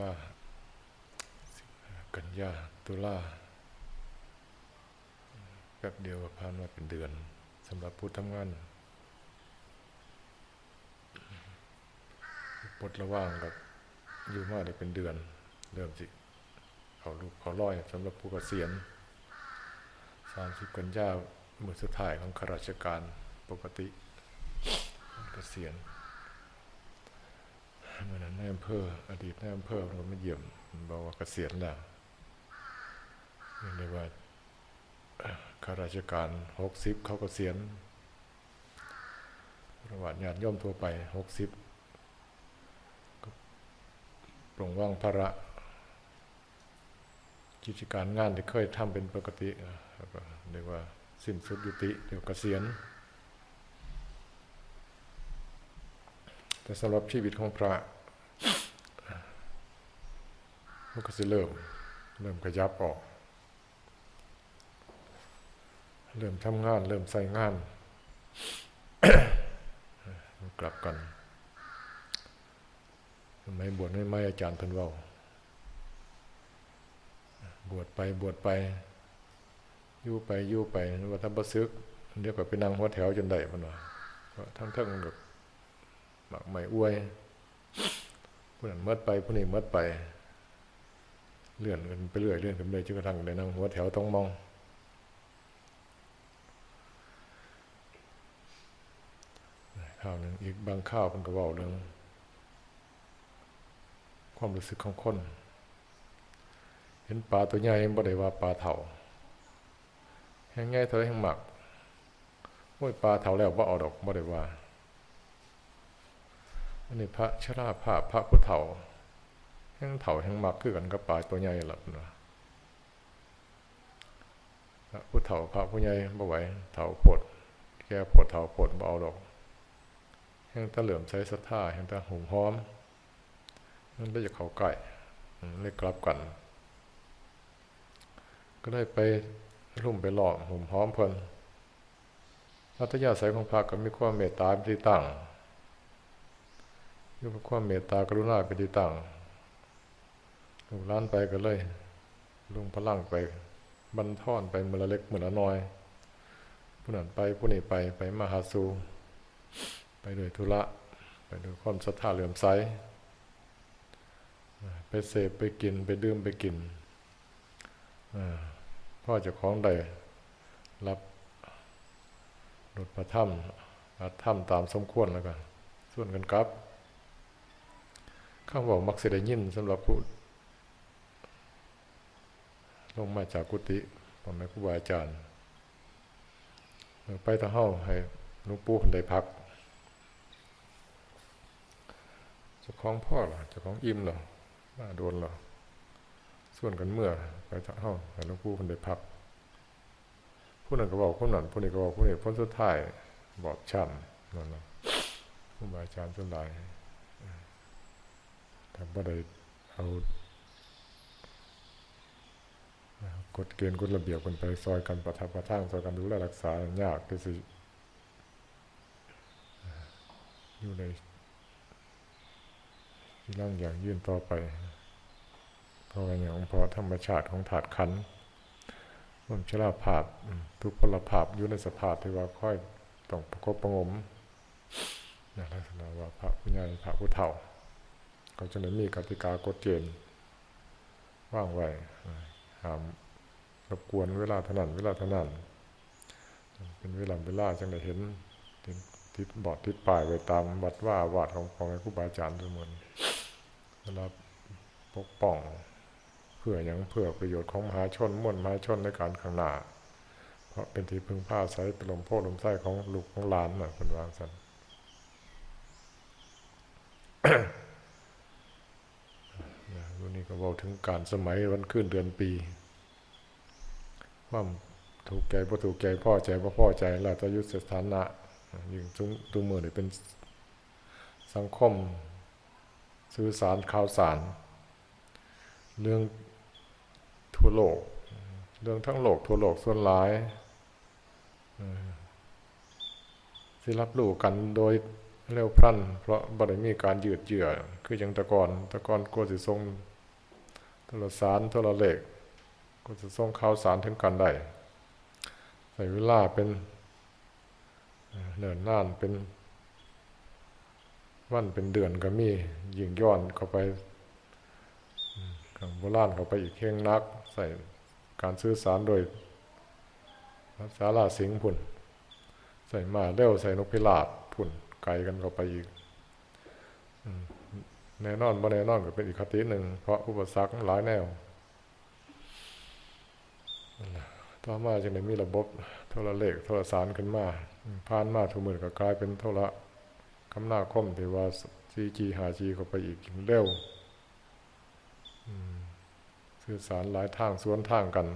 ลาสิงหากันยาตุลาแป๊บเดียวผ่านมาเป็นเดือนสำหรับผู้ทำงานปลดระว่างกับอยู่มาได้เป็นเดือน เริ่มสิเขาลูกเขาร้อยสำหรับผู้เกษียณสามสิบกันยามือสุดท้ายของข้าราชการปกติเกษียณ เมื่อนั้นนายอำเภอ อดีตนายอำเภอเราม่เยี่ยมบอกว่าเกษียณแล้วเรียกได้ว่าข้าราชการหกสิบเขาเกษียณประวัติญาติโยมทั่วไปหกสิบปรงว่างภาระกิจการงานที่เคยทำเป็นปกติแล้วก็เรียกว่าสิ้นสุดยุติเดี๋ยวเกษียณ แต่สำหรับชีวิตของพระ มันก็จะเริ่ม เริ่มขยับออก เริ่มทำงาน เริ่มใส่งาน กลับกันไม่บวชไม่ไม่อาจารย์เพิ่นว่าบวชไปบวชไปยู่ไปยู่ไปว่าถ้าบ่ซึกเดี๋ยวก็ไปนั่งหัวแถวจนได้มันว่าเพราะทั้งทั้งแบบหมักไม่อวยผู้นั้นเมื่อไปผู้นี้เมื่อไป เลื่อนกันไปเรื่อยเลื่อนกันไปเรื่อยจนกระทั่งได้นั่งหัวแถวต้องมอง ข้าวหนึ่งอีกบางข้าวมันก็เว่าเรื่องความรู้สึกของคน เห็นปลาตัวใหญ่บ่ได้ว่าปลาเถ่าแห้งใหญ่เท่าแห้งหมักโอ้ยปลาเถ่าแล้วบ่เอาดอกบ่ได้ว่าอันนี้พระชราภาพพระพุทธเถา แห่งเถาแห่งมักคือกันกับปลาตัวใหญ่หลับนะพระพุทธเถาพระผู้ใหญ่บ่ไหวเถาปดแก่ปดเถาปดบ่เอาดอกแห่งตะเหลื่อมใช้ศรัทธาแห่งตะหุ่มหอมนั่นได้จากเขาไก่เลยกลับกัน ก็ได้ไปรุ่มไปหลอกหุ่มหอมเพิ่นอัตยาศัยของพระก็มีความเมตตาเป็นที่ตั้งยกความเมตตากรุณาเป็นที่ตั้ง ลูกล้านไปก็เลยลุงพลังไปบรรทอนไปมือละเล็กมือละน้อยผู้นั้นไปผู้นี้ไปไปมหาสูไปโดวยธุระ ไปโดวยความศรัทธาเหลื่อมใสไปเสพไปกินไปดื่มไปกินพ่อเจะคล้าของใดรับรถประถ้ำอัดถ้ำตามสมควรแล้วกันส่วนกันครับข้าบอกมักสิได้ยินสำหรับผู้ ลงมาจากกุฏิพ่อแม่ครูบาอาจารย์ไปตะเฮาให้ลวงปู่คนได้พักจะคล้าของพ่อหรอจะคล้าของอิ่มหรอมาโดนหรอส่วนกันเมื่อ ไปตะเฮาให้ลวงปู่คนได้พักผู้นั้นก็บอกผู้นั้นผู้นี้ก็บอกผู้นี้พ้นสุดท้ายบอบช้ำนั่นแหละครูบาอาจารย์ส่วนใหญ่ถ้าบ่ได้เอา กฎเกณฑ์กฎระเบียบกันไปซอยกันประทับประทังซอยกันดูแลรักษายากที่สิอยู่ในที่ร่างอย่างยื่นต่อไปเพราะอย่างเพราะธรรมชาติของถาดขันมันชราภาพทุกพลภาพอยู่ในสภาพที่ว่าค่อยต้องประกบประงมนะลักษณะว่าพระผู้ใหญ่พระผู้เฒ่า เขาจะมีกติกากฎเกณฑ์ว่างไว้ห้าม รบกวนเวลาเท่านั้นเวลาเท่านั้นเป็นเวลาเวลาจังได้เห็นทิศบอดทิศป่ายไว้ตามวัดว่าวาดของของครูบาอาจารย์ทุกคนเวลาปกป้องเพื่ออย่างเพื่อประโยชน์ของมหาชนมวลมหาชนในการข้างหน้า เพราะเป็นที่พึ่งผ้าใช้เป็นลมโพลมไส้ของลูกของหลานนะคนวางสันวันนี้ก็บอกถึงการสมัยวันขึ้นเดือนปี วามถูกใจพอถูกใจพ่อใจพอพ่อใจเราจะยุทธสถานะยิ่งทุกตัวมือเนี่ยเป็นสังคมสื่อสารข่าวสาร เรื่องทั่วโลก เรื่องทั้งโลกทั่วโลกส่วนหลายที่รับรู้กันโดยเร็วพลัน เพราะบ่ได้มีการยืดเยื้อคือจังตะกอนตะกอนกลัวสิส่งโทรสารโทรเลข กลัวสิส่งข่าวสารถึงกันได้ใช้เวลาเป็นเนิ่นนานเป็น วันเป็นเดือนก็มียิงย้อนเข้าไปขังโบราณเข้าไปอีกเข่งนัก ใส่การสื่อสารโดยสาราสิงห์พุ่น ใส่มาเร็วใส่นกพิราบพุ่นไกลกันเข้าไปอีกแน่นอนบ่แน่นอนก็เป็นอีกคติหนึ่งเพราะอุปสรรคหลายแนว ต่อมาจึงได้มีระบบโทรเลขโทรสารขึ้นมาผ่านมาทุกมือก็กลายเป็นโทรคำนาคมที่ว่า 4G 5G เข้าไปอีกเร็วสื่อสารหลายทางสวนทางกัน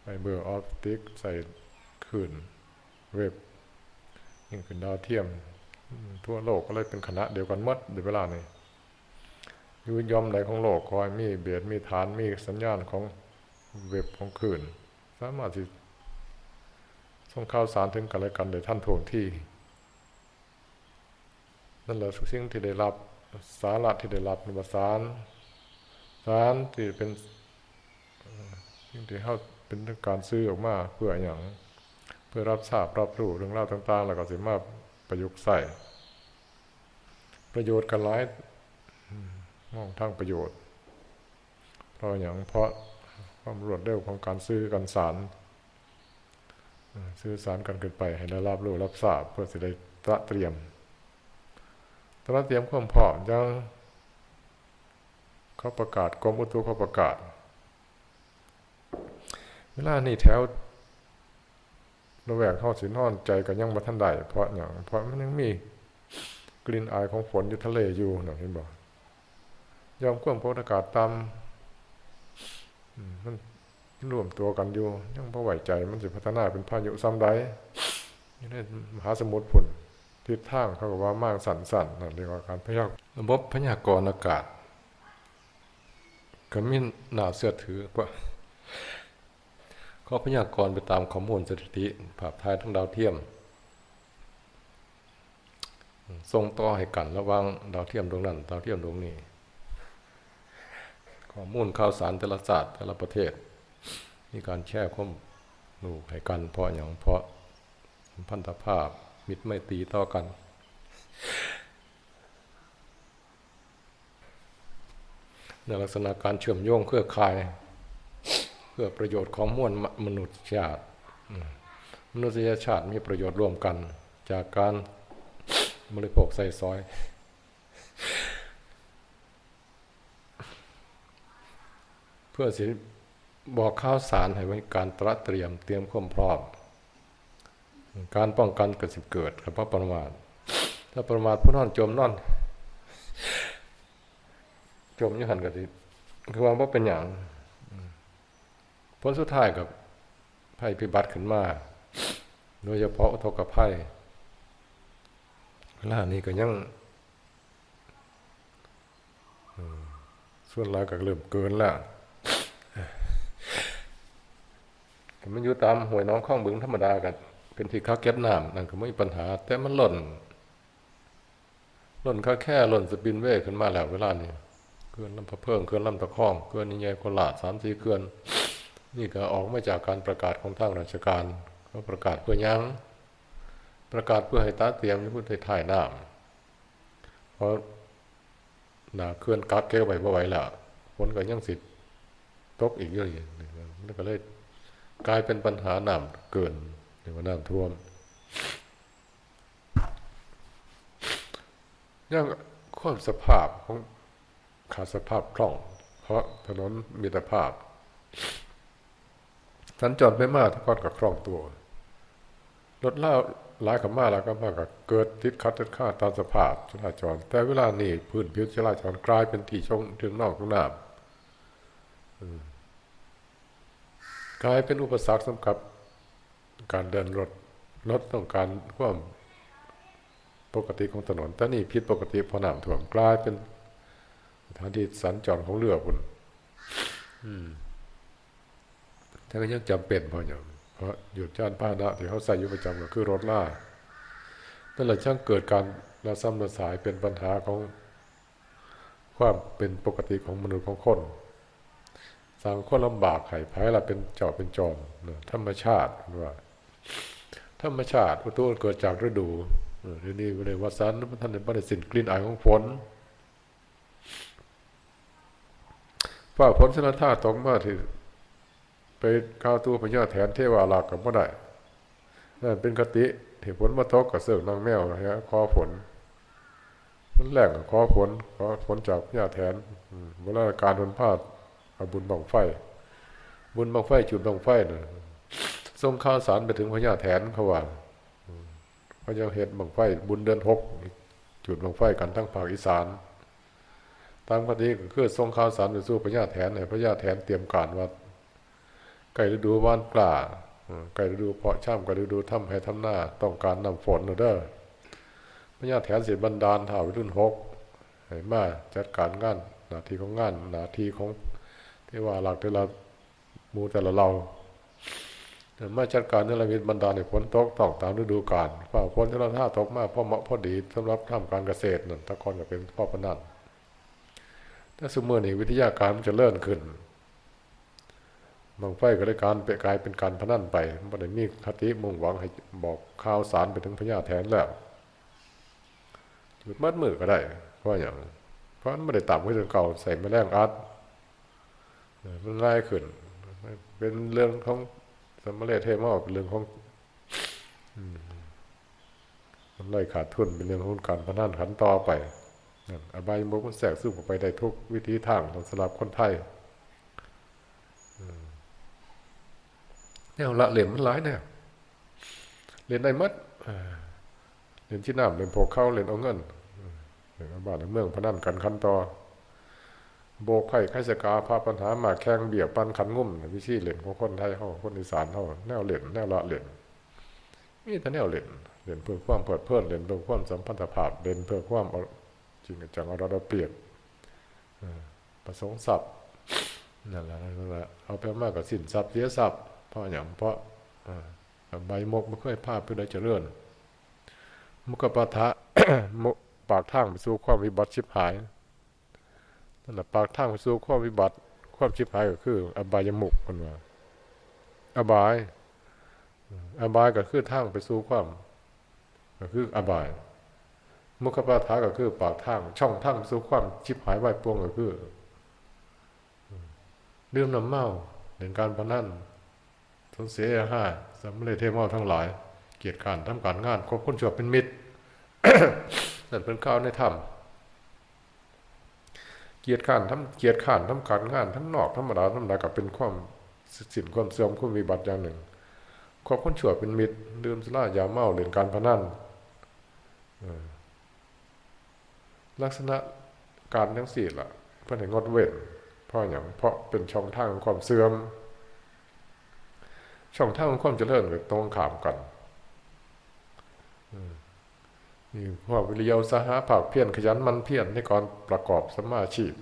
ไฟเบอร์ออปติกใส่ขึ้นเว็บยิ่งขึ้นดาวเทียม ทั่วโลกก็เลยเป็นคณะเดียวกันหมดในเวลานี้ยุยอมใดของโลกคอยมีเบียดมีฐานมีสัญญาณของ เว็บของคืน สามารถที่ส่งข่าวสารถึงกันและกันโดยท่านทวงที่ นั่นแหละทุกสิ่งที่ได้รับสาระที่ได้รับในสารสารที่เป็นสิ่งที่เขาเป็นการซื้อออกมาเพื่ออย่างเพื่อรับทราบรับรู้เรื่องราวต่าง ๆ แล้วก็สามารถประยุกต์ใส่ ประโยชน์กันหลายมองทางประโยชน์ เพราะอย่างเพราะ ความรวดเร็วของการซื้อกันสารซื้อสารกันเกินไป ให้ได้รับรู้รับทราบเพื่อจะได้ตระเตรียม ตระเตรียมความพร้อมยังเขาประกาศกรมอุตุเขาประกาศ เวลานี่แถวระแวกเข้าสินอนใจก็ยังมาท่านใดเพราะอย่างเพราะมันยังมีกลิ่นอายของฝนอยู่ทะเลอยู่หน่อยเห็นบอกยอมควบคุมอากาศตาม มันรวมตัวกันอยู่ยังพอไหวใจมันจะพัฒนาเป็นพายุซ้ำได้ยังได้มหาสมุทรผุนทิศทางเขาบอกว่ามากสั่นสั่นนั่นเรียกว่าการพยากระบบพยากรณ์อากาศก็มีหนาเสื้อถือกว่าก็พยากรณ์ไปตามข้อมูลสถิติภาพถ่ายทั้งดาวเทียมส่งต่อให้กันระว่างดาวเทียมดวงนั้นดาวเทียมดวงนี้ ข้อมูลข่าวสารแต่ละศาสตร์แต่ละประเทศ มีการแชร์ข้อมูลให้กันเพราะอย่างเพราะพันธภาพมิตรไม่ตีต่อกัน ในลักษณะการเชื่อมโยงเครือข่าย เพื่อประโยชน์ของมวลมนุษยชาติ มนุษยชาติมีประโยชน์ร่วมกัน จากการบริโภคใส่ซอย พื่อสิบอกข้าวสารให้ไว้การตระเตรียมเตรียมความพร้อมการป้องกันเกิดสิเกิดครับพระประมาทถ้าประมาทผู้นอนจมนอน จมยี่หันก็สิคือว่าว่าเป็นอย่างผลสุดท้ายกับภัยพิบัติขึ้นมา โดยเฉพาะทกภัยเวลานี้ก็ยังส่วนหลายก็เริ่มเกินแล้ว มันอยู่ตามห้วยน้องข้องบึงธรรมดากันเป็นที่เขาเก็บน้ำนั่นก็ไม่มีปัญหา แต่มันหล่นหล่นค่าแค่หล่นสปินเว่ขึ้นมาแล้วเวลานี้เกินลำพะเพิ่งเกินลำตะคองเกินนิยายโคลาดสามสี่เกินนี่ก็ออกมาจากการประกาศของทางราชการเขาประกาศเพื่อยังประกาศเพื่อให้ตาเตรียมที่พูดให้ถ่ายน้ำเพราะหนาเคลื่อนกักแก้ไหวบ่ไหวแล้วฝนก็ยังสิตกอีกเยอะๆแล้วก็เลย กลายเป็นปัญหาน้ำเกินหรือว่าน้ำท่วมยังควบสภาพของขาดสภาพคล่อง เพราะถนนมีแต่ภาพสัญจรไม่มากทุกคนก็คล่องตัวรถเล่าหลายขับมาแล้วก็มากกเกิดติดคัดติดข้าตามสภาพจราจร แต่เวลานี้พื้นผิวจราจรกลายเป็นที่ชงถึงนอกถึงน้ำ กลายเป็นอุปสรรคสำคัญการเดินรถรถต้องการความปกติของถนนแต่นี่ผิดปกติพอน้ำท่วมกลายเป็นสถานที่สัญจรของเรือคุณแต่ก็ยังจำเป็นพออย่างเพราะหยุดจานป้านะที่เขาใส่อยู่ประจำก็คือรถล่าแนั่นแหละช่างเกิดการระซ้ำระสายเป็นปัญหาของความเป็นปกติของมนุษย์ของคน สังคนลำบากไข่ไผ่ละเป็นเจาะเป็นจอมธรรมชาติว่าธรรมชาติอุตุเกิดจากฤดูเดี๋ยวนี้ในวัดสันท่านเป็นสินกลิ่นอายของฝนฝ่าฝนสนท่าตกมาที่ไปก้าวตัวพญาแทนเทวาลากกับเมื่อใดนั่นเป็นกติที่ฝนมาตกกับเสือกนางแมวนะฮะคอฝนมันแหลงคอฝนคอฝนจากพญาแทนเวลาการทนพลาด บุญบังไฟ บุญบังไฟจุดบังไฟนะส่งข่าวสารไปถึงพญาแทนเขาว่าพระเจ้าเห็ดบังไฟ บุญเดือนหกจุดบังไฟกันทั้งภาคอีสาน ตามปฏิก็คือส่งข่าวสารไปสู่พญาแทนในพญาแทนเตรียมการว่าไก่ฤดูว่านปลาไก่ฤดูเพาะช่ำไก่ฤดูทำให้ทำหน้า ต้องการนำฝนเด้อพญาแทนเสียบันดาลถ่าวิรุ่นหกมาจัดการงาน หน้าที่ของงาน หน้าที่ของ ที่ว่าหลักแต่ละมูแต่ละเรามาจัดการในระมิดบรรดาในฝนตกต้องตามฤดูกาลฝ่าฝนที่เราท่าตกมาพอเหมาะพอดีสำหรับทำการเกษตรนั่นตะกอนก็เป็นพ่อพนันถ้าสมมตินี่วิทยาการมันจะเลื่อนขึ้นบางไฟก็ได้การเปกลายเป็นการพนันไปมันได้มีคติมุ่งหวังให้บอกข่าวสารไปถึงพญาแทนแล้วจุดมัดมือก็ได้เพราะอย่างเพราะมันไม่ได้ต่ำขึ้นเก่าใส่แมลงอัด มันง่ายขึ้น เป็นเรื่องของสมเลเทมอเป็นเรื่องของมันไล่ขาดทุนเป็นเรื่องของการพนันขันต่อไปอบายมุกมันแสกสู้ไปได้ทุกวิธีทางสำหรับคนไทยแนวละเหลี่ยมมันหลายแนวเรียนได้มัดเรียนที่น้ำเรียนโพเข้าเรียนเอาเงินเรียนบ้านเมืองพนันกันขันต่อ โบกไผ่ไข่สกาพาปัญหามาแข่งเบียบปันขันงุ่มวิธีเล่นของคนไทยเขาคนอีสานเขาแนวเล่นแนวละเล่นนี่แต่แนวเล่นเล่นเพื่อความเพิดเพลินเล่นเพื่อความสัมพันธภาพเล่นเพื่อความจริงจังเอาเราเปลี่ยนประสงค์ศัพท์นั่นแหละนั่นแหละเอาไปมากกับสินทรัพย์เสียทรัพย์เพราะอย่างเพราะใบมกไม่ค่อยภาพเพื่อได้เจริญมุกปะทะปากทางไปสู่ความวิบัติชิบหาย นั่นแหละปากทางไปสู่ความวิบัติ ความชิบหายก็คือ อบายมุกคนว่าอบาย อบายก็คือทางไปสู่ความ ก็คืออบาย มุขปาทาก็คือ ปากทาง ช่องทางสู่ความชิบหายไหวปวงก็คือเรื่องน้ำเมาเรื่องการพนันสนเสียห้าสำเร็จเทมอทั้งหลาย เกียรติการทำการงานคบคนชั่วเป็นมิตรนั่นเป็นข้าวในธรรม กียรติข้านทำเกียรติข้านทำการงานทั้งนอกธรรมดาธรรมดากับเป็นความสินความเสื่อมความวิบัติอย่างหนึ่งคบคนชั่วเป็นมิตรดื่มสุรายาเมาเล่นการพนันลักษณะการทั้งสี่ละเพื่อให้งดเว้นเพราะอย่างเพราะเป็นช่องทางของความเสื่อม ช่องทางของความเจริญกับตรงขามกัน นี่ความวิริยสหาภาคเพียรขยันมันเพียรในการประกอบสมาชีพ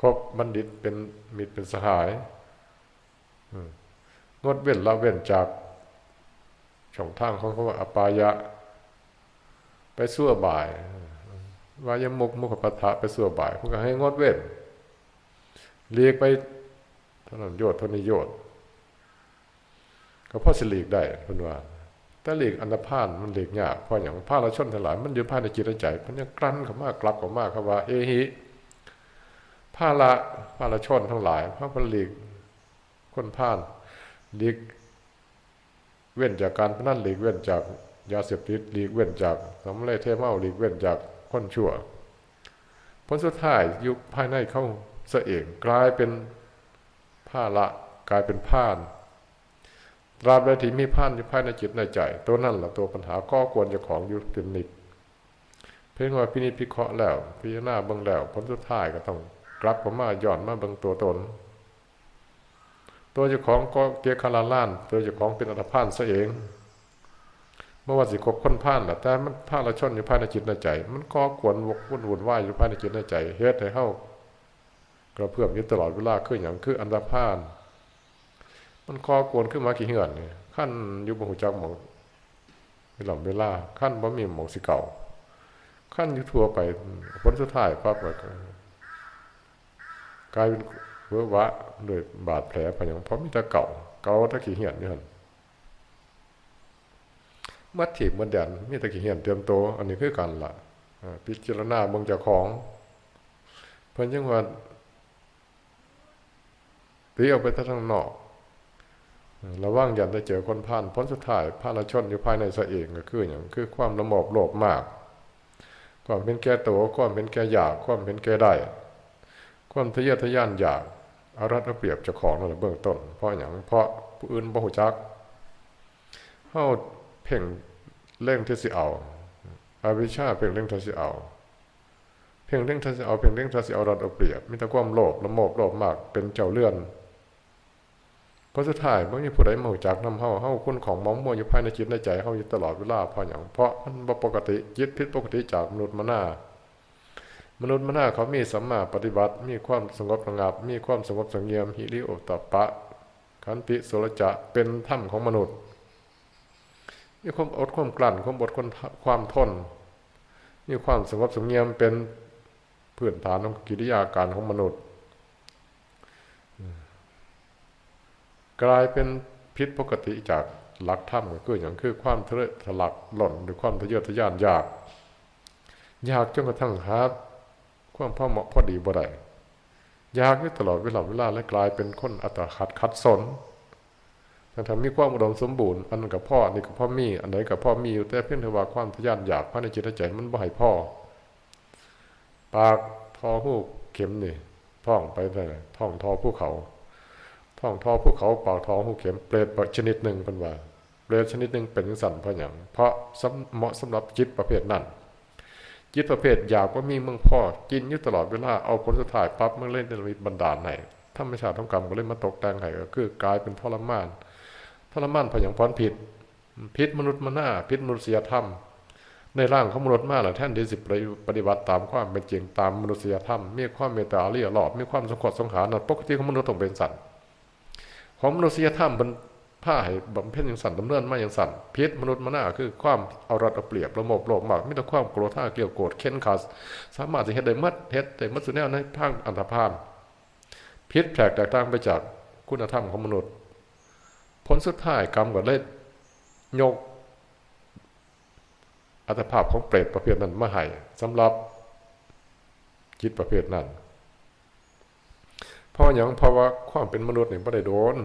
ครบบัณฑิตเป็นมิตรเป็นสหายงดเว้นละเว้นจากช่องทางของคำว่าอปายะ ไปสั่วบ่ายวายมุกมุขปะทะไปสั่วบ่ายพวกก็ให้งดเว้นเลียกไปถนนโยชน์ทนิโยชน์ก็พอสิลีกได้พนว่า แต่หลีกอันธพาลมันหลีกยากเพราะอย่างผ้าละชนทั้งหลายมันอยู่ภายในจิตใจมันยังกลั้นเขามากกลับเขามากครับว่า เอหิผ้าละผ้าละชนทั้งหลายพระพันหลีกคนพานหลีกเว้นจากการพนันหลีกเว้นจากยาเสพติดหลีกเว้นจากสำเร็จเทเมาหลีกเว้นจากคนชั่วผลสุดท้ายยุคภายในเข้าเสเองกลายเป็นผ้าละกลายเป็นผ้าน ตราบใดที่มีผ่านอยู่ภายในจิตในใจ ตัวนั่นแหละตัวปัญหาก็ควรจะของอยู่เต็มนิดเพียงว่าพินิจพิเคราะห์แล้ว พิจารณาเบื้องแล้วผลสุดท้ายก็ต้องกลับผมมาย่อนมาเบื้องตัวตน ตัวเจ้าของก็เกียร์คาราล้าน ตัวเจ้าของเป็นอัตภานซะเองเมื่อว่าสิคบคนผ่านแหละแต่มันผ่านละชนอยู่ภายในจิตในใจ มันก็ควรวกวุ่นวุ่นวายอยู่ภายในจิตในใจเฮ็ดให้เฮากระเพื่อมยึดตลอดเวลาคืออย่างคืออันตรพาน มันคอกวนขึ้นมากี่เหือนเนี่ยขั้นอยู่บหัวจักหมองเวลาเวลาขั้นบ่มีหมองสิเก่าขั้นอยู่ทั่วไปผลสุดท้ายปั๊บก็กลายเป็นเวอะวะโดวยบาดแผลไปอย่างเพราะมีต่เก่าเก่าตะขี้เหียนอยู่หันมัดถีบมันแดนมีตะขี้เหียนเตรียมตัวอันนี้คือกันล่ะอ่าพิจารณาเบิ่งจ้าของ เพิ่นจังว่าตีออกไปทางนอก ระว่างยันได้เจอคนผ่านพ้นสุดท้ายพระราชนอยู่ภายในสเองก็คืออย่างคือความละโมบโลภมาก ความเป็นแก่ตัวความเป็นแก่อยาก ความเป็นแก่ได้ ความทะเยอทะยานอยากอารัดเอาเปรียบเจ้าของนั่นแหละเบื้องต้น เพราะอย่างเพราะผู้อื่นบ่ฮู้จักเฮาเพ่งเร่งที่สิเอาอาวิชชาเพ่งเร่งที่สิเอาเพ่งเร่งที่สิเอาเพ่งเร่งที่สิเอารัดเอาเปรียบมีแต่ความโลภละโมบโลภมากเป็นเจ้าเลื่อน พราะสุดท้ายบ่มีผู้ใดมาจักนำเฮาเฮาคนของมองมัวอยู่ภายในจิตในใจเฮาอยู่ตลอดเวลาเพราะหยังเพราะมันปกติจิตผิดปกติจากมนุษย์มนามนุษย์มนาเขามีสัมมาปฏิบัติ มีความสงบระงับ มีความสงบสงเงียมหิริโอตปะ ขันติโสรจะเป็นธรรมของมนุษย์ มีความอดความกลั้นความอดความความทน มีความสงบสงเงียมเป็นพื้นฐานของกิริยาการของมนุษย์ กลายเป็นพิษปกติจากหลักธรรมก็คืออย่างคือความทะเลทะลักหล่นหรือความทะเยอทะยานอยาก อยากจนกระทั่งหาความพอเหมาะพอดีบ่ได้อยากอยู่ตลอดเวลาเวลาและกลายเป็นคนอัตขัดขัดสนแต่ถ้ามีความอุดมสมบูรณ์อันกับพ่ออันนี้กับพ่อมี อันไหนกับพ่อมีอยู่แต่เพียงแต่ว่าความทะยานอยากภายในจิตใจมันบ่ให้พ่อ ปากทอหูเข็มนี่ท่องไปได้ท่องทอภูเขา ท่องทอภูเขาเป่ากทองหูเข็มเปรตชนิดหนึ่งเป็นว่าเปรตชนิดหนึ่งเป็นสันเพราะอย่างเพราะเหมาะสำหรับจิตประเภทนั้นจิตประเภทอยากว่ามีเมืองพ่อกินอยู่ตลอดเวลาเอาผลสุดท้ายปั๊บเมื่อเล่นเดลิบันดาลไหนธรรมชาติของกรรมก็เลยมาตกแต่งให้ก็คือกลายเป็นทรมานทรมานเพราะอย่างพรผิด พิษมนุษย์มานาพิษมนุษยธรรม ในร่างของมนุษย์มาแหละแท่นที่สิปฏิบัติตามความเป็นจริงตามมนุษยธรรมมีความเมตตาเลี่ยหลอบมีความสงขดสงหารปกติของมนุษย์ต้องเป็นสัตว์ ของมนุษยธรรมเป็นผ้าให้บำเพ็ญอย่างสั่นดำเนินมาอย่างสั่นพิษมนุษย์มนาคือความเอารัดเอาเปรียบระโมบโลภมากไม่ต้องความโกรธท่าเกลียวโกรธเค้นขัดสามารถจะเฮ็ดได้มัดเฮ็ดได้มัดสุดแนวในภาคอันธพาลพิษแผลกแตกต่างไปจากคุณธรรมของมนุษย์ ผลสุดท้ายกรรมก็เลยยก อัตภาพของเปรตประเภทนั้นมาให้สำหรับจิตประเภทนั้น เพราะอย่างเพราะว่าความเป็นมนุษย์เนี่ยไม่ได้โดน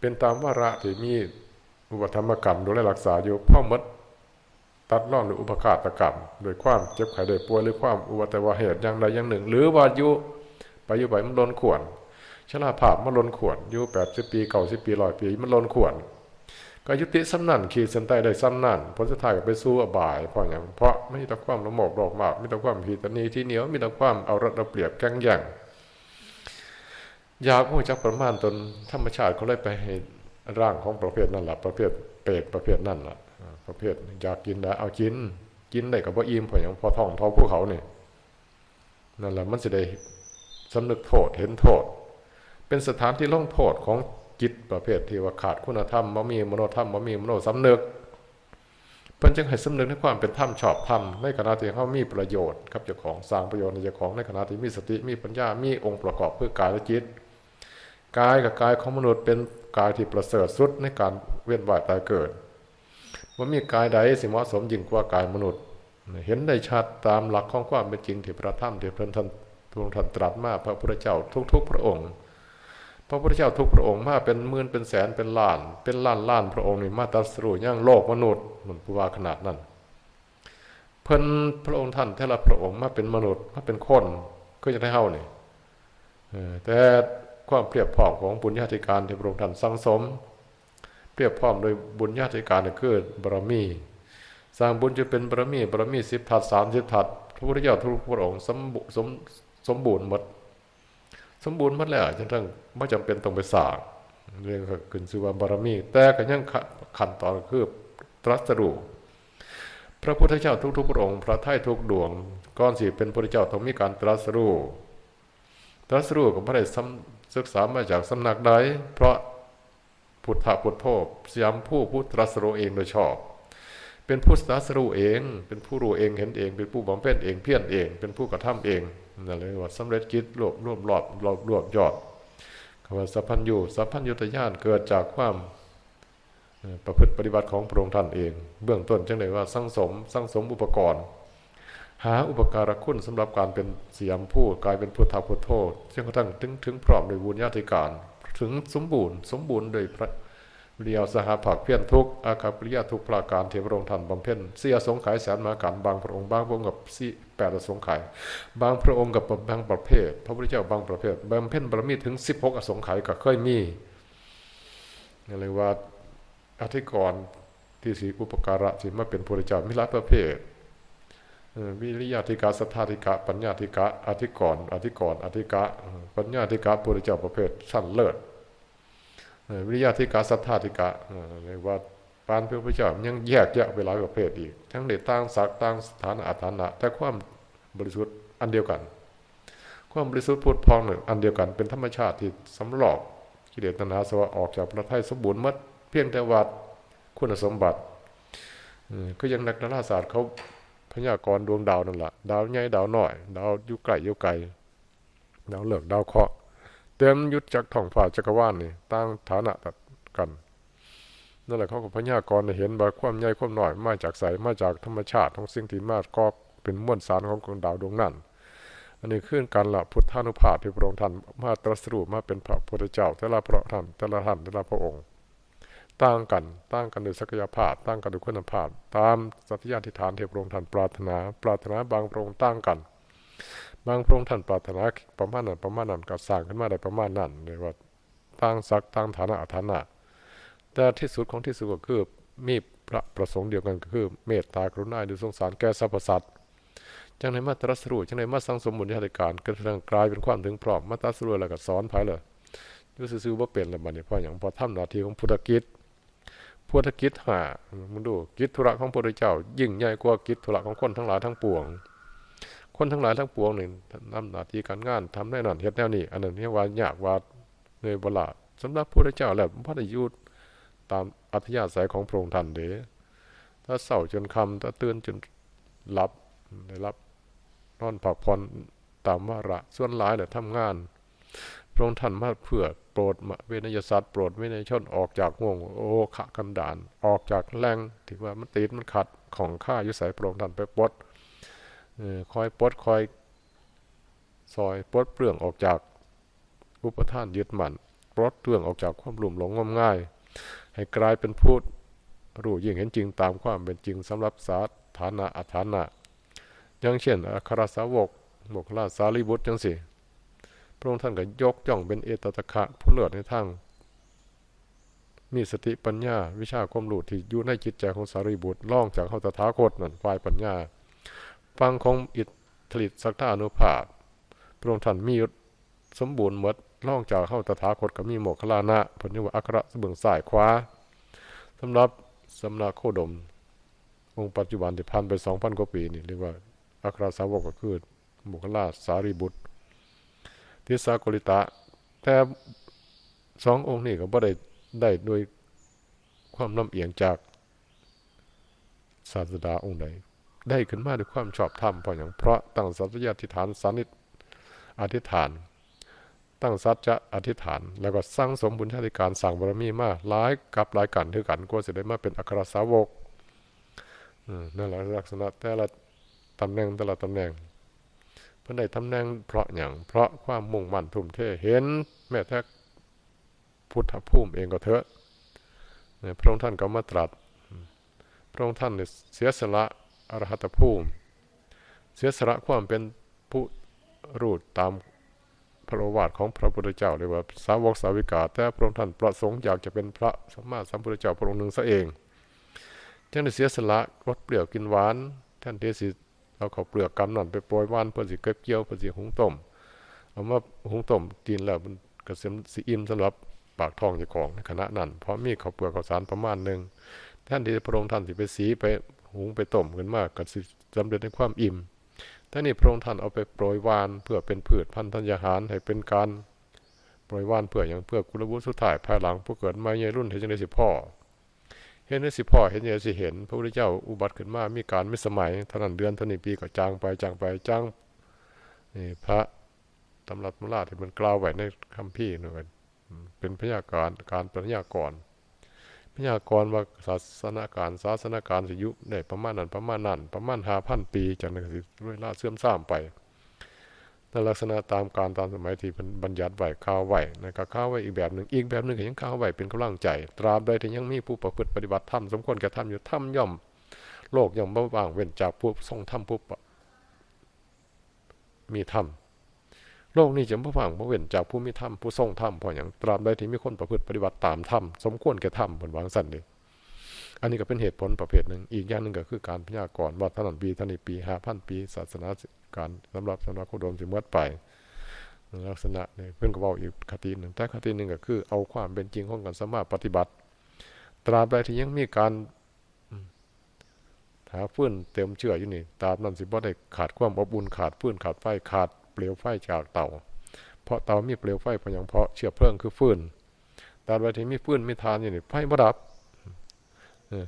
เป็นตามวาระที่มีอุปธรรมกรรมดูแลรักษาอยู่พ่อมดตัดร่องหรืออุปคาตกรรม โดยความเจ็บไข้ได้ป่วยหรือความอุบัติเหตุอย่างใดอย่างหนึ่ง หรือว่ายู่ไปอยู่ไปมันลนขวนชราภาพมันลนขวนอยู่แปดสิบปีเก่าสิบปีร้อยปีมันลนขวนก็ยุติซ้ำนั่นขีดเส้นใต้ได้ซ้ำนั่นผลสุดท้ายก็ไปสู้อบายเพราะอย่างเพราะไม่มีแต่ความละโมบโลภมากไมีแต่ความผิดตนีที่เหนียวไมีแต่ความเอารัดเอาเปรียบแกงแย่ง อยากรู้จักประมาณตนธรรมชาติเขาเลยไปให้ร่างของประเภทนั่นแหละประเภทเปรตประเภทนั่นแหละประเภทอยากกินนะเอากิน กินได้กับว่าอิ่มพราะอย่างพอท้องท้องภูเขาเนี่ยนั่นแหละมันจะได้สำนึกโทษเห็นโทษ เป็นสถานที่ล่องโทษของจิตประเภทที่ว่าขาดคุณธรรมบ่มีมโนธรรมบ่มีมโนสำนึกเพิ่นจึงให้สำนึกในความเป็นธรรมชอบธรรมในขณะที่เขามีประโยชน์ครับเจ้าของสร้างประโยชน์ในเจ้าของในขณะที่มีสติมีปัญญามีองค์ประกอบเพื่อกายและจิต กายกับกายของมนุษย์เป็นกายที่ประเสริฐสุดในการเวียนว่ายตายเกิดว่ามีกายใดสิเหมาะสมยิ่งกว่ากายมนุษย์ เห็นได้ชัดตามหลักของความเป็นจริงที่พระธรรมที่พระท่านทรงท่านตรัสมาพระพุทธเจ้าทุก ๆ พระองค์ พระพุทธเจ้าทุกพระองค์มาเป็นหมื่นเป็นแสนเป็นล้าน เป็นล้านล้านพระองค์นี่มาตรัสรู้ย่างโลกมนุษย์มันผู้ว่าขนาดนั้นเพิ่นพระองค์ท่านแต่ละพระองค์มาเป็นมนุษย์มาเป็นคนก็จะได้เฮานี่แต่ ความเปรียบพร้อมของบุญญาธิการที่พระองค์ท่านสังสมเปรียบพร้อมโดยบุญญาธิการคือบารมี สร้างบุญจะเป็นบารมีบารมีสิบทัดสามสิบทัดพระพุทธเจ้าทุกพระองค์สมสมสมบูรณ์หมด สมบูรณ์หมดแล้วจนทั้งไม่จำเป็นต้องไปสร้างเรื่องขึ้นชื่อว่าบารมี แต่ก็ยังขั้นตอนคือตรัสรู้พระพุทธเจ้าทุกๆพระองค์พระไถ่ทุกดวงก้อนสิเป็นพระเจ้าต้องมีการตรัสรู้ตรัสรู้ก็ไม่ได้ ศึกษามาจากสำนักใดเพราะพุทธะพุทโธสยามผู้พุทธรัสรู้เองโดยชอบ เป็นผู้รัสรู้เอง เป็นผู้รู้เองเห็นเอง เป็นผู้บำเพ็ญเองเพียรเอง เป็นผู้กระทำเองนั่นเลยว่าสำเร็จกิจรวบรวบรอบรวบรวบยอดคำว่าสัพพัญญูสัพพัญญุตญาณเกิดจากความประพฤติปฏิบัติของพระองค์ท่านเอง เบื้องต้นจังเลยว่าสร้างสมสร้างสมอุปกรณ์ หาอุปการะคุณสำหรับการเป็นเสียมผู้กลายเป็นพุทธาพุทโธจนกระทั่งถึงถึงพร้อมโดยบุญญาธิการ ถึงสมบูรณ์ สมบูรณ์โดยพระเรียวสหผักเพี้ยรทุกอาคาปริยาทุกปราการเทวรงท่านบำเพ็ญเสียสงไขยแสนมาการบางพระองค์บางพระองค์กับสี่แปดสงไขยบางพระองค์กับบางประเภท พระพุทธเจ้าบางประเภทบำเพ็ญบารมีถึงสิบหกอสงไขยก็เคยมีนี่เลยว่าอธิกรณ์ที่สีอุปการะที่มาเป็นพระเจ้ามิลาประเภท วิริยาธิกาสัทธาธิกะ ปัญญาธิกะอธิกรอธิกรอธิกะ ปัญญาธิกะพระเจ้าประเภทชั้นเลิศวิริยาธิกาสัทธาธิกะเรียกว่าปานพระพุทธเจ้ายังแยกแยะไปหลายประเภทอีก ทั้งในต่างศักต่างสถานะอัฐานะ แต่ความบริสุทธิ์อันเดียวกัน ความบริสุทธิ์พุทธพองหนึ่งอันเดียวกันเป็นธรรมชาติที่สำหลอกกิเลสตัณหาสวะออกจากพระทัยสมบูรณ์มัดเพียงแต่วัดคุณสมบัติก็ยังนักดาราศาสตร์เขา พยากรณ์ดวงดาวนั่นแหละดาวใหญ่ดาวน้อย ดาวอยู่ไกลอยู่ไกลดาวเหลิกดาวเคราะห์เต็มยุดจากท้องฟ้าจักรวาลนี่ตั้งฐานะกันนั่นแหละเขาก็พยากรณ์เห็นว่าความใหญ่ความหน้อยมาจากใสมาจากธรรมชาติของสิ่งที่มาก็เป็นมวลสารของดวงดาวดวงนั้น อันนี้ขึ้นการละพุทธานุภาพที่พระองค์ท่านมาตรัสรู้มาเป็นพระพุทธเจ้าแต่ละพระท่านแต่ละท่านแต่ละพระองค์ ต่างกันต่างกันด้วยศักยภาพต่างกันด้วยคุณภาพ ตามสัตยาธิฐานเทพรองท่านปรารถนา ปรารถนาบางพระองค์ต่างกัน บางพระองค์ท่านปรารถนาประมาณนั้นประมาณนั้นก็สร้างขึ้นมาได้ประมาณนั้นเรียกว่าต่างศักต่างฐานะฐานะแต่ที่สุดของที่สุดก็คือมีพระประสงค์เดียวกันก็คือ เมตตากรุณาดูสงสารแก่สรรพสัตว์จังในมาตรัสรู้จังในมาสังสมบุญญาธิการก็เรื่องกลายเป็นความถึงพร้อมมาตรัสรู้แล้วก็สอนภายเลยยูซื่อว่าเป็นแล้วมันเนี่ยเพราะอย่างพอทำหน้าที่ของพุทธกิจ พุทธกิจหามึงดูกิจธุระของพระพุทธเจ้า ยิ่งใหญ่กว่ากิจธุระของคนทั้งหลายทั้งปวง คนทั้งหลายทั้งปวงหนึ่งนำหน้าที่การงานทำได้นั่นเฮ็ดแนวนี้อันนั้นเรียกว่ายากว่าเนยบลาสำหรับพระพุทธเจ้าแล้วพระยุทธตามอัธยาศัยของพระองค์ท่านเด้ถ้าเศร้าจนคำถ้าตื่นจนหลับได้รับนอนผักผ่อนตามวาระส่วนหลายเนี่ยทำงาน พระองค์ท่านมาเพื่อโปรดเวนยสัตว์โปรดเวนยชนออกจากห่วงโอขะกันดานออกจากแรงถือว่ามันติดมันขัดของข้ายุสัยพระองค์ท่านไปปลดคอยปลดคอยซอยปลดเปลืองออกจากอุปทานยึดมั่นปลดเปลืองออกจากความหลุ่มหลงงมง่าย ให้กลายเป็นพูดรู้ยิ่งเห็นจริงตามความเป็นจริงสำหรับสาฐานะอัฐานะอย่างเช่นอัครสาวกโมกราสารีบุตรจังสิ พระองค์ท่านก็ยกย่องเป็นเอตตะคะผู้เลิศในทางมีสติปัญญา วิชาความรู้ที่อยู่ในจิตใจของสารีบุตรล่องจากเขาตถาคตนั่นฝ่ายปัญญา ฟังของอิทธิตสักตาอนุภาพพระองค์ท่านมีสมบูรณ์หมดล่องจากเข้าตถาคตก็มีโมกขลานะผลนิวอัคระเบื้องสายขวาสำหรับสำนักโคดม องค์ปัจจุบันที่พันไปสองพันกว่าปีนี่เรียกว่าอัครสาวกก็คือโมกขลาสารีบุตร ทิสากริตะ แต่สององค์นี้ก็บ่ได้ได้โดยความลำเอียงจากศาสดาองค์ใดได้ขึ้นมาด้วยความชอบธรรมเพราะอย่างเพราะตั้งสัจจะอธิษฐานสานิอธิษฐาน ตั้งสัจจะอธิษฐาน แล้วก็สร้างสมบุญชาติการสั่งบารมีมาหลายกับหลายกันถือกันกว่าจะได้มาเป็นอัครสาวกนั่นแหละลักษณะแต่ละตำแหน่งแต่ละตำแหน่ง เพื่อได้ตำแหน่งเพราะอย่างเพราะความมุ่งมั่นทุ่มเทเห็น แม้แท้พุทธภูมิเองก็เถอะพระองค์ท่านก็มาตรัส พระองค์ท่านเสียสละอรหัตภูมิ เสียสละความเป็นผู้รูดตามพระวาทของพระพุทธเจ้าเรียกว่าสาวกสาวิกา แต่พระองค์ท่านประสงค์อยากจะเป็นพระสัมมาสัมพุทธเจ้าพระองค์หนึ่งซะเองจึงได้เสียสละรดเปรี้ยวกินหวานท่านเทศิ เอาเขาเปลือกกำนั่นไปโปรยว่านเพื่อสิเก็บเกี่ยวเพื่อสิหุงต้มเอามาหุงต้มกินแล้วมันกระเสียมสีอิ่มสำหรับปากท้องเจ้าของในขณะนั้น เพราะมีเขาเปลือกข้าวสารประมาณหนึ่งท่านที่พระองค์ท่านสิไปสีไปหุงไปต้มขึ้นมากก็สิสำเร็จในความอิ่มท่านี่พระองค์ท่านเอาไปโปรยวานเพื่อเป็นพืชพันธุ์ธัญญาหารให้เป็นการโปรยวานเพื่ออย่างเพื่อกุลบุตรสุดท้ายภายหลังผู้เกิดมาใหญ่รุ่นถึงจะได้สิพ่อ หห็นได้สิพ่อเห็นอย่างสิเห็น พระพุทธเจ้าอุบัติขึ้นมามีการไม่สมัยเท่านั้นเดือนเท่านี้ปีก็จางไปจางไปจางนี่พระตำรับตำราที่มันกล่าวไว้ในคัมภีร์นั่นเป็นพยากรการเป็นพยากรพยากรว่าศาสนาการศาสนาการสิยุได้ประมาณนั้นประมาณนั้นประมาณห้าพันปีจากนั้นก็สิเวลาเสื่อมทรามไป ในลักษณะตามการตามสมัยที่บัญญัติไว้ข่าวไว้นะครับข่าวไว้อีกแบบหนึ่งอีกแบบหนึ่งก็ยังข่าวไว้เป็นกำลังใจ ตราบใดที่ยังมีผู้ประพฤติปฏิบัติธรรมสมควรแก่ธรรมอยู่ธรรมย่อม โลกย่อมบ่ว่างเว้นจากผู้ทรงธรรมผู้มีธรรมโลกนี้จะบ่ว่างบ่เว้นจากผู้มีธรรมผู้ทรงธรรมเพราะอย่างตราบใดที่มีคนประพฤติปฏิบัติตามธรรมสมควรแก่ธรรมเพิ่นวางซั่นเด้ อันนี้ก็เป็นเหตุผลประเภทหนึ่ง อีกอย่างหนึ่งก็คือการพยากรณ์ว่าท่านั้นปีท่านี้ปี5,000ปี ศาสนาการสำหรับสำนักโคดมสิหมดไป ลักษณะเนี้เพิ่อนก็เว้าอีกคติหนึ่งแต่คติหนึ่งก็คือ เอาความเป็นจริงของการสามารถปฏิบัติ ตราบใดที่ยังมีการอืมหาฟืนเต็มเชื่ออยู่นี่ตราบนั้นสิบ่ได้ขาดความอบอุ่นขาดฟื้นขาดไฟขาดเปลวไฟจากเตาเพราะเตามีเปลวไฟเพราะหยังเพราะเชื้อเพลิงคือฟื้นตราบใดที่มีฟื้นมีทานอยู่นี่ไฟบ่ดับ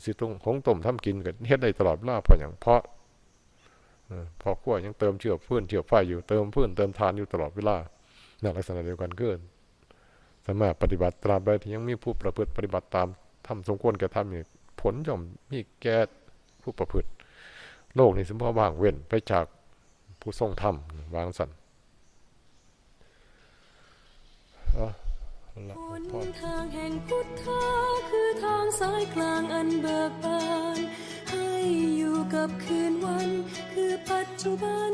สิตรงของต้มทำกินก็เฮ็ดได้ตลอดเวลาเพราะหยังเพราะพอขั้วยังเติมเชื้อฟืนเชื้อไฟอยู่เติมฟืนเติมทานอยู่ตลอดเวลาในลักษณะเดียวกันเกินสามารถปฏิบัติตาบใดที่ยังมีผู้ประพฤติปฏิบัติตามทำสมควรแก่ทำนี่ผลย่อมมีแก่ผู้ประพฤติ โลกนี้สมพอว่างเว้นไปจากผู้ทรงธรรมวางสันอาละหนพอทางแห่งพุทธ ทางสายกลางอันเบิกบาน ให้อยู่กับคืนวัน คือปัจจุบัน